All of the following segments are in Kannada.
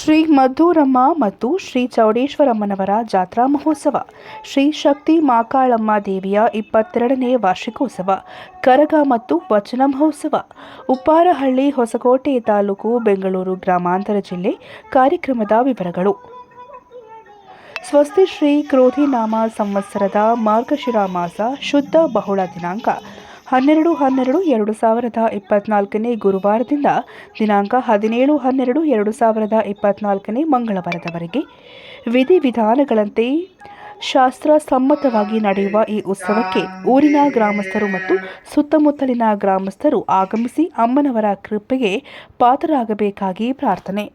ಶ್ರೀ ಮಧುರಮ್ಮ ಮತ್ತು ಶ್ರೀ ಚೌಡೇಶ್ವರಮ್ಮನವರ ಜಾತ್ರಾ ಮಹೋತ್ಸವ, ಶ್ರೀ ಶಕ್ತಿ ಮಾಕಾಳಮ್ಮ ದೇವಿಯ ಇಪ್ಪತ್ತೆರಡನೇ ವಾರ್ಷಿಕೋತ್ಸವ, ಕರಗ ಮತ್ತು ವಚನ ಮಹೋತ್ಸವ, ಉಪ್ಪಾರಹಳ್ಳಿ ಹೊಸಕೋಟೆ ತಾಲೂಕು ಬೆಂಗಳೂರು ಗ್ರಾಮಾಂತರ ಜಿಲ್ಲೆ ಕಾರ್ಯಕ್ರಮದ ವಿವರಗಳು. ಸ್ವಸ್ತಿ ಶ್ರೀ ಕ್ರೋಧಿನಾಮ ಸಂವತ್ಸರದ ಮಾರ್ಗಶಿರ ಮಾಸ ಶುದ್ಧ ಬಹುಳ ದಿನಾಂಕ ಹನ್ನೆರಡು ಹನ್ನೆರಡು, ಎರಡು ಸಾವಿರದ ಇಪ್ಪತ್ನಾಲ್ಕನೇ ಗುರುವಾರದಿಂದ ದಿನಾಂಕ ಹದಿನೇಳು, ಹನ್ನೆರಡು, ಎರಡು ಸಾವಿರದ ಇಪ್ಪತ್ನಾಲ್ಕನೇ ಮಂಗಳವಾರದವರೆಗೆ ವಿಧಿವಿಧಾನಗಳಂತೆ ಶಾಸ್ತ್ರ ಸಮ್ಮತವಾಗಿ ನಡೆಯುವ ಈ ಉತ್ಸವಕ್ಕೆ ಊರಿನ ಗ್ರಾಮಸ್ಥರು ಮತ್ತು ಸುತ್ತಮುತ್ತಲಿನ ಗ್ರಾಮಸ್ಥರು ಆಗಮಿಸಿ ಅಮ್ಮನವರ ಕೃಪೆಗೆ ಪಾತ್ರರಾಗಬೇಕಾಗಿ ಪ್ರಾರ್ಥನೆ.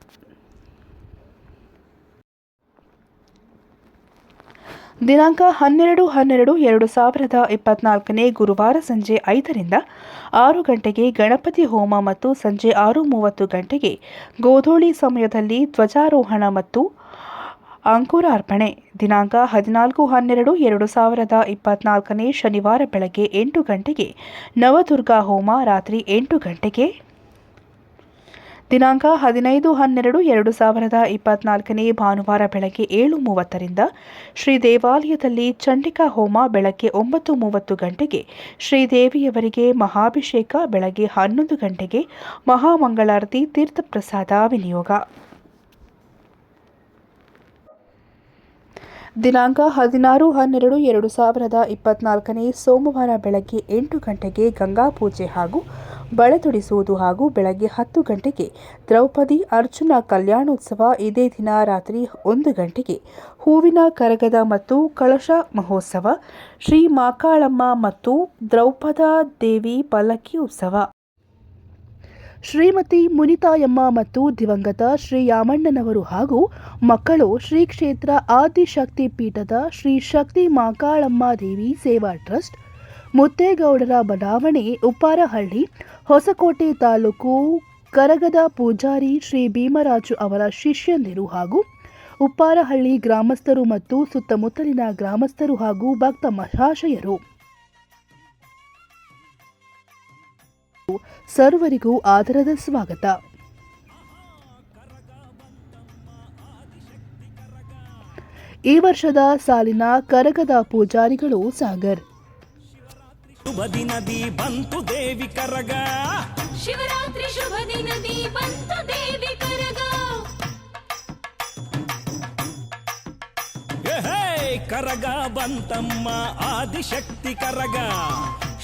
ದಿನಾಂಕ ಹನ್ನೆರಡು ಹನ್ನೆರಡು ಎರಡು ಸಾವಿರದ ಇಪ್ಪತ್ನಾಲ್ಕನೇ ಗುರುವಾರ ಸಂಜೆ ಐದರಿಂದ ಆರು ಗಂಟೆಗೆ ಗಣಪತಿ ಹೋಮ ಮತ್ತು ಸಂಜೆ ಆರು ಮೂವತ್ತು ಗಂಟೆಗೆ ಗೋಧೂಳಿ ಸಮಯದಲ್ಲಿ ಧ್ವಜಾರೋಹಣ ಮತ್ತು ಅಂಕುರಾರ್ಪಣೆ ದಿನಾಂಕ ಹದಿನಾಲ್ಕು ಹನ್ನೆರಡು ಎರಡು ಸಾವಿರದ ಇಪ್ಪತ್ನಾಲ್ಕನೇ ಶನಿವಾರ ಬೆಳಗ್ಗೆ ಎಂಟು ಗಂಟೆಗೆ ನವದುರ್ಗಾ ಹೋಮ, ರಾತ್ರಿ ಎಂಟು ಗಂಟೆಗೆ ದಿನಾಂಕ ಹದಿನೈದು ಹನ್ನೆರಡು ಎರಡು ಸಾವಿರದ ಇಪ್ಪತ್ನಾಲ್ಕನೇ ಭಾನುವಾರ ಬೆಳಗ್ಗೆ ಏಳು ಮೂವತ್ತರಿಂದ ಶ್ರೀ ದೇವಾಲಯದಲ್ಲಿ ಚಂಡಿಕಾ ಹೋಮ ಬೆಳಗ್ಗೆ ಒಂಬತ್ತು ಮೂವತ್ತು ಗಂಟೆಗೆ ಶ್ರೀದೇವಿಯವರಿಗೆ ಮಹಾಭಿಷೇಕ ಬೆಳಗ್ಗೆ ಹನ್ನೊಂದು ಗಂಟೆಗೆ, ಮಹಾಮಂಗಳಾರತಿ ತೀರ್ಥಪ್ರಸಾದ ವಿನಿಯೋಗ. ದಿನಾಂಕ ಹದಿನಾರು ಹನ್ನೆರಡು ಎರಡು ಸಾವಿರದ ಇಪ್ಪತ್ನಾಲ್ಕನೇ ಸೋಮವಾರ ಬೆಳಗ್ಗೆ ಎಂಟು ಗಂಟೆಗೆ ಗಂಗಾ ಪೂಜೆ ಹಾಗೂ ಬಳೆ ತೊಡಿಸುವುದು ಹಾಗೂ ಬೆಳಗ್ಗೆ ಹತ್ತು ಗಂಟೆಗೆ ದ್ರೌಪದಿ ಅರ್ಜುನ ಕಲ್ಯಾಣೋತ್ಸವ ಇದೇ ದಿನ ರಾತ್ರಿ ಒಂದು ಗಂಟೆಗೆ. ಹೂವಿನ ಕರಗದ ಮತ್ತು ಕಳಶ ಮಹೋತ್ಸವ, ಶ್ರೀ ಮಾಕಾಳಮ್ಮ ಮತ್ತು ದ್ರೌಪದ ದೇವಿ ಪಲ್ಲಕ್ಕಿ ಉತ್ಸವ. ಶ್ರೀಮತಿ ಮುನಿತಾಯಮ್ಮ ಮತ್ತು ದಿವಂಗತ ಶ್ರೀ ಯಾಮಣ್ಣನವರು ಹಾಗೂ ಮಕ್ಕಳು ಶ್ರೀ ಕ್ಷೇತ್ರ ಆದಿಶಕ್ತಿ ಪೀಠದ ಶ್ರೀ ಶಕ್ತಿ ಮಾಕಾಳಮ್ಮ ದೇವಿ ಸೇವಾ ಟ್ರಸ್ಟ್ ಮುತ್ತೇಗೌಡರ ಬಡಾವಣೆ ಉಪ್ಪಾರಹಳ್ಳಿ, ಹೊಸಕೋಟೆ ತಾಲೂಕು ಕರಗದ ಪೂಜಾರಿ ಶ್ರೀ ಭೀಮರಾಜು ಅವರ ಶಿಷ್ಯಂದಿರು ಹಾಗೂ ಉಪ್ಪಾರಹಳ್ಳಿ ಗ್ರಾಮಸ್ಥರು ಮತ್ತು ಸುತ್ತಮುತ್ತಲಿನ ಗ್ರಾಮಸ್ಥರು ಹಾಗೂ ಭಕ್ತ ಮಹಾಶಯರು ಸರ್ವರಿಗೂ ಆದರದ ಸ್ವಾಗತ. ಈ ವರ್ಷದ ಸಾಲಿನ ಕರಗದ ಪೂಜಾರಿಗಳು ಸಾಗರ್. శుభది నది బంతు దేవి కరగా. శివరాత్రి శుభది నది బంతు దేవి కరగా. కరగా బంతమ్మ ఆదిశక్తి కరగా.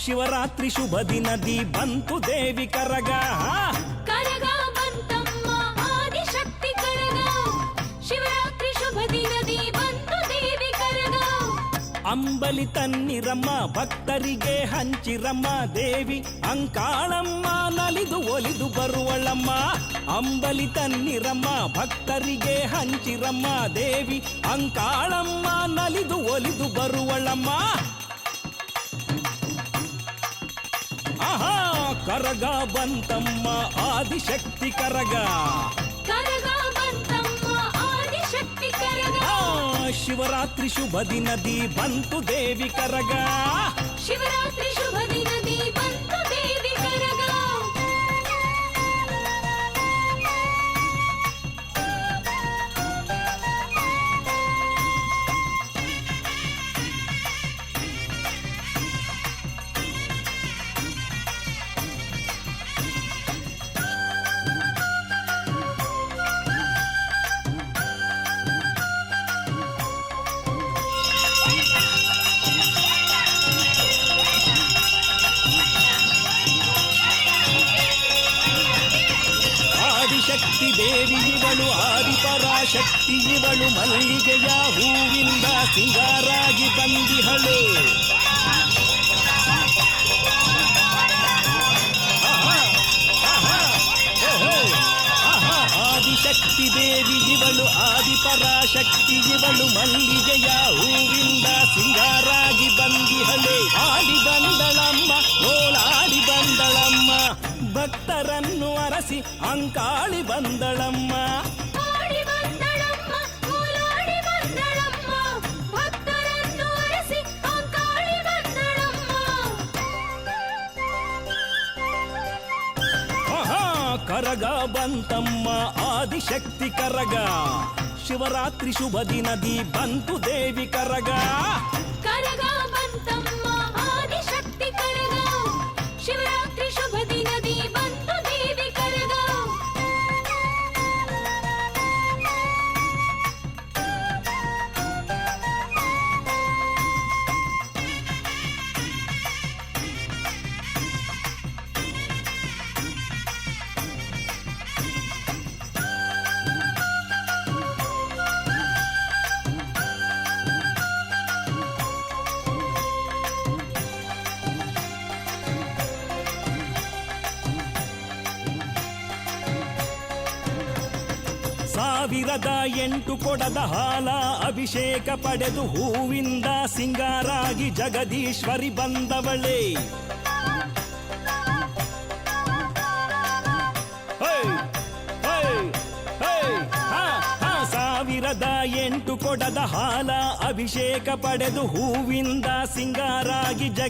శివరాత్రి శుభది నది బంతు దేవి కరగా. ಅಂಬಲಿ ತನ್ನಿರಮ್ಮ ಭಕ್ತರಿಗೆ ಹಂಚಿರಮ್ಮ ದೇವಿ ಅಂಕಾಳಮ್ಮ ನಲಿದು ಒಲಿದು ಬರುವಳಮ್ಮ ಅಂಬಲಿ ತನ್ನಿರಮ್ಮ ಭಕ್ತರಿಗೆ ಹಂಚಿರಮ್ಮ ದೇವಿ ಅಂಕಾಳಮ್ಮ ನಲಿದು ಒಲಿದು ಬರುವಳಮ್ಮ ಆಹಾ ಕರಗ ಬಂತಮ್ಮ ಆದಿಶಕ್ತಿ ಕರಗ ಕರಗ ಬಂತಮ್ಮ ಆದಿಶಕ್ತಿ ಕರಗ ಆ, ಶಿವರಾತ್ರಿ ಶುಭ ದಿನದಿ ಬಂತು ದೇವಿ ಕರಗ ಶಿವರಾತ್ರಿ ಆದಿಶಕ್ತಿ ದೇವಿ ಇವಳು ಆದಿಪರಾಶಕ್ತಿ ಇವಳು ಮಲ್ಲಿಗೆಯ ಹೂವಿಂದ ಸಿಂಗಾರಾಗಿ ಬಂದಿಹಳು ಆಹಾ, ಆಹಾ, ಹೇ, ಹೇ, ಆಹಾ, ಆದಿಶಕ್ತಿ ದೇವಿ ಇವಳು ಆದಿಪರಾಶಕ್ತಿ ಇವಳು ಮಲ್ಲಿಗೆಯ ಹೂವಿಂದ ಸಿಂಗಾರಾಗಿ ಬಂದಿಹಳೆ ಆಡಿ ಬಂದಳಮ್ಮ ఆసి అంకాళి బందళమ్మ కరగా బంతమ్మ ఆదిశక్తి కరగా. శివరాత్రి శుభదినది బంతు దేవి కరగా. కరగా బంతమ్మ ఆదిశక్తి కరగా. శివరాత్రి ಸಾವಿರದ ಎಂಟು ಕೊಡದ ಹಾಲ ಅಭಿಷೇಕ ಪಡೆದು ಹೂವಿಂದ ಸಿಂಗಾರಾಗಿ ಜಗದೀಶ್ವರಿ ಬಂದವಳೆ. ಸಾವಿರದ ಎಂಟು ಕೊಡದ ಹಾಲ ಅಭಿಷೇಕ ಪಡೆದು ಹೂವಿಂದ ಸಿಂಗಾರಾಗಿ ಜಗ